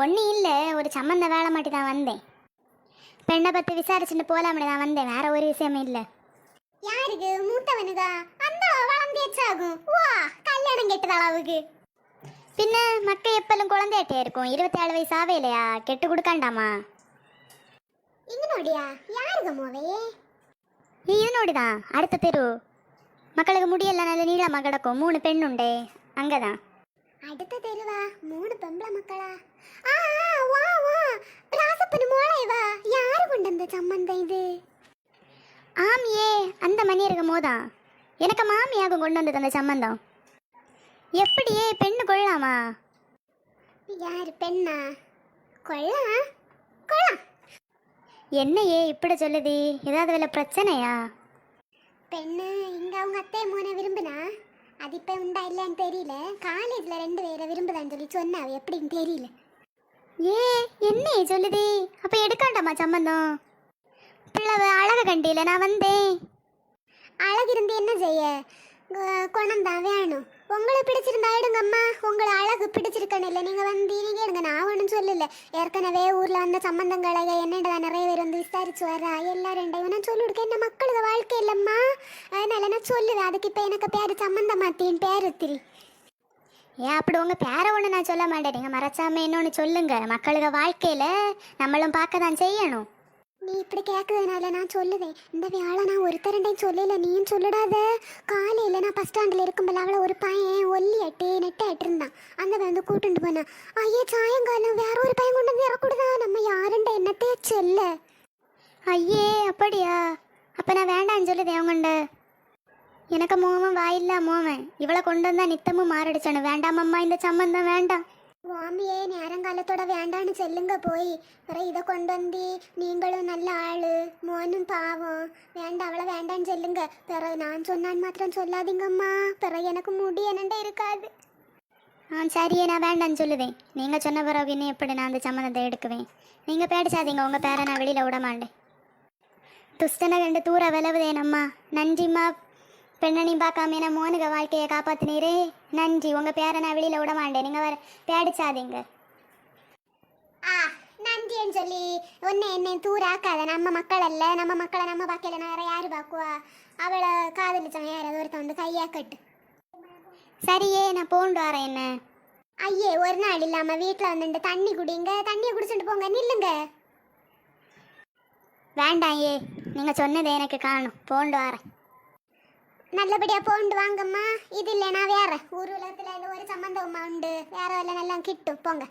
ஒன்றும் இல்லை ஒரு சம்மந்த வேலை மாட்டி தான் வந்தேன் பெண்ணை பற்றி விசாரிச்சுட்டு போகலாம்னு தான் வந்தேன் வேற ஒரு விஷயமும் இல்லை. யாருக்கு? மூத்தவனுக்கா? அந்த வளர்ந்தேச்சாகும் வா கல்யாணம் கெட்டது அளவுக்கு. பின்ன மக்க எப்பலும் குழந்தையாட்டே இருக்கும்? இருபத்தேழு வயசு ஆவே இல்லையா கெட்டு கொடுக்காண்டாமா? இங்கனோடியா? யாருக்கு மோவையே இதனோடுதான் அடுத்த தெரு. மக்களுக்கு முடியல நல்ல நீளமா கிடக்கும். மூணு பெண்ணுண்டே அங்கதான். அடுத்த தெருவா? மூணு பொம்பளை மக்களா? ஆம் ஏ அந்த மணி இருக்கும் போதான் எனக்கு மாமியாகும் கொண்டு வந்தது அந்த சம்பந்தம். எப்படியே பெண்ணு கொள்ளலாமா? யாரு பெண்ணா? கொள்ளா கொள்ளா? என்னையே இப்படி சொல்லுது? ஏதாவது வேலை பிரச்சனையா? பெண்ணு இங்க அவங்க அத்தை மோனை விரும்புனா? அது இப்ப உண்டா இல்லைன்னு தெரியல. காலேஜ்ல ரெண்டு பேரை விரும்புதான்னு சொல்லி சொன்னாவ எப்படின்னு தெரியல. ஏ என்னையே சொல்லுது? அப்ப எடுக்காண்டாமா சம்பந்தம்? பிள்ளவ அழக கண்டியில நான் வந்தேன். அழகு இருந்து என்ன செய்ய? குணம் தான் வேணும். உங்களை பிடிச்சிருந்தா எடுங்கம்மா. உங்களை அழகு பிடிச்சிருக்கணும் இல்லை. நீங்கள் வந்து நீங்க எடுங்க நான் ஒன்றும் சொல்லல. ஏற்கனவே ஊரில் வந்த சம்பந்தங்களை என்னடா நிறைய பேர் வந்து விசாரிச்சு வரா எல்லாரும் நான் சொல்லி கொடுக்க. என்ன மக்களுக்கு வாழ்க்கை இல்லைம்மா. அதனால நான் சொல்லுவேன். அதுக்கு இப்போ எனக்கு பேர் சம்பந்தம் மாத்தின் பேர் திரி ஏன் அப்படி உங்க பேரை ஒன்று நான் சொல்ல மாட்டேன். நீங்க மறைச்சாம இன்னொன்று சொல்லுங்க. மக்களுக்கு வாழ்க்கையில நம்மளும் பார்க்க தான் செய்யணும். நீ இப்படி கேட்கறதுனால நான் சொல்லுவேன். இந்த வேலை நான் ஒருத்தரண்டையும் சொல்லல நீயும் சொல்லிடாத. காலையில் நான் பஸ் ஸ்டாண்டில் இருக்கும்போது அவளை ஒரு பையன் ஒல்லி அட்டு நெட்டை இருந்தான். அந்த வந்து கூட்டிட்டு போனான் ஐயா சாயங்காலம் வேற ஒரு பையன் கொண்டு வந்து இறக்கூடாதா நம்ம யாருண்ட என்னத்தையே செல்ல. ஐயே அப்படியா? அப்போ நான் வேண்டாம்னு சொல்லுதேன் அவங்கண்ட. எனக்கு மோவன் வாயில்லா மோவன். இவளை கொண்டு வந்தால் நித்தமும் மாரடிச்சானு. வேண்டாமம்மா இந்த சம்மந்தம் வேண்டாம். சுவாமியே நேரங்காலத்தோட வேண்டான்னு சொல்லுங்க போய் பிறகு இதை கொண்டு வந்து நீங்களும் நல்ல ஆளு மோனும் பாவம் வேண்டாம் அவளை வேண்டான்னு சொல்லுங்க பிறகு நான் சொன்னான்னு மாத்திரம் சொல்லாதீங்கம்மா பிறகு எனக்கு முடி என்னண்ட இருக்காது ஆ சரியே நான் வேண்டாம்னு சொல்லுவேன் நீங்கள் சொன்ன பிறகு இன்னும் எப்படி நான் அந்த சம்மந்தத்தை எடுக்குவேன் நீங்கள் பேடிச்சாதீங்க உங்கள் பேரை நான் வெளியில் விட மாட்டேன் துஷ்டனை கண்டு தூர விளவுதேனம்மா நன்றிம்மா பெண்ணனி பார்க்காம என்ன மோனுக வாழ்க்கையை காப்பாத்தினீரே? நன்றி. உங்க பேரை நான் வெளியில விட மாட்டேன். நீங்க வர பேடிச்சாதீங்க. ஆ நன்றின்னு சொல்லி ஒன்று என்னை தூராக்காத. நம்ம மக்கள் அல்ல. நம்ம மக்களை நம்ம பார்க்கல வேற யாரு பார்க்குவா? அவளை காதலிச்சவன் யாராவது ஒருத்தன் வந்து கையா கட்டு சரியே நான் போண்டு வரேன் என்ன? ஐயே ஒரு நாள் இல்லாம வீட்டில் வந்துட்டு தண்ணி குடிங்க. தண்ணியை குடிச்சிட்டு போங்க. நில்லுங்க. வேண்டாம் ஏ நீங்க சொன்னது எனக்கு காணும். போண்டு வரேன். நல்லபடியா போண்டு வாங்கம்மா. இது இல்லைனா வேற. ஊர் உலகத்துல இந்த ஒரு சம்பந்தம்மா உண்டு. வேற எல்லாம் நல்லா கிட்டும். போங்க.